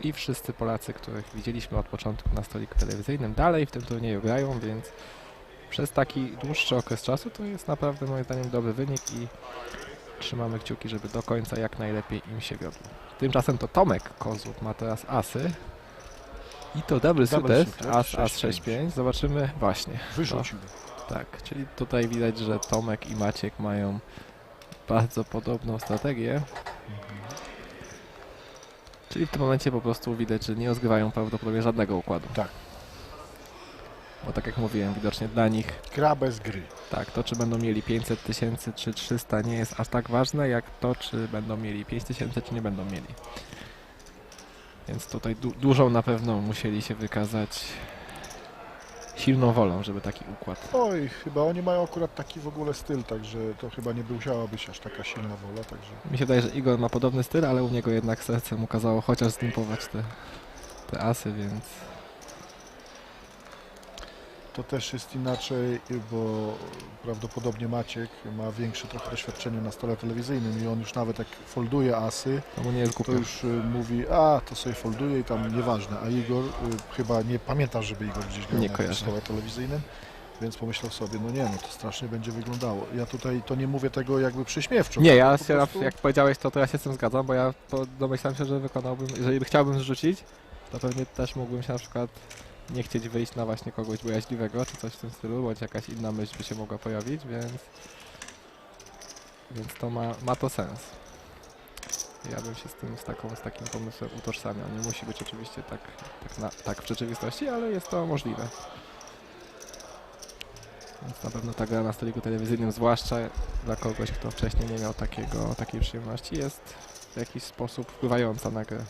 I wszyscy Polacy, których widzieliśmy od początku na stoliku telewizyjnym, dalej w tym turnieju grają, więc przez taki dłuższy okres czasu to jest naprawdę moim zdaniem dobry wynik i trzymamy kciuki, żeby do końca jak najlepiej im się wiodło. Tymczasem to Tomek Kozłów ma teraz asy. I to double suited, as, as 6-5. 6-5. Zobaczymy właśnie. Wyrzucił. Tak, czyli tutaj widać, że Tomek i Maciek mają bardzo podobną strategię. Czyli w tym momencie po prostu widać, że nie rozgrywają prawdopodobnie żadnego układu. Tak. Bo tak jak mówiłem, widocznie dla nich Gra bez gry. tak, to czy będą mieli 500 tysięcy czy 300 nie jest aż tak ważne, jak to czy będą mieli 5 tysięcy czy nie będą mieli. Więc tutaj du dużą na pewno musieli się wykazać silną wolą, żeby taki układ Oj, chyba oni mają akurat taki w ogóle styl, także to chyba nie musiała być aż taka silna wola, także Mi się wydaje, że Igor ma podobny styl, ale u niego jednak serce mu kazało chociaż zdimpować te, te asy, więc to też jest inaczej, bo prawdopodobnie Maciek ma większe trochę doświadczenie na stole telewizyjnym i on już nawet jak folduje asy, to to już y, mówi, a to sobie folduje i tam nieważne, a Igor y, chyba nie pamiętam, żeby Igor gdzieś grał Nie na stole telewizyjnym, więc pomyślał sobie, no nie, no to strasznie będzie wyglądało. Ja tutaj to nie mówię tego jakby przyśmiewczo. Nie, ja się, prostu- jak powiedziałeś to, to ja się z tym zgadzam, bo ja po- domyślam się, że wykonałbym, jeżeli by chciałbym zrzucić, to pewnie też mógłbym się na przykład nie chcieć wyjść na właśnie kogoś bojaźliwego, czy coś w tym stylu, bądź jakaś inna myśl by się mogła pojawić, więc więc to ma, ma to sens. Ja bym się z tym, z, taką, z takim pomysłem utożsamiał. Nie musi być oczywiście tak, tak, na, tak w rzeczywistości, ale jest to możliwe. Więc na pewno ta gra na stoliku telewizyjnym, zwłaszcza dla kogoś, kto wcześniej nie miał takiego, takiej przyjemności, jest w jakiś sposób wpływająca na grę.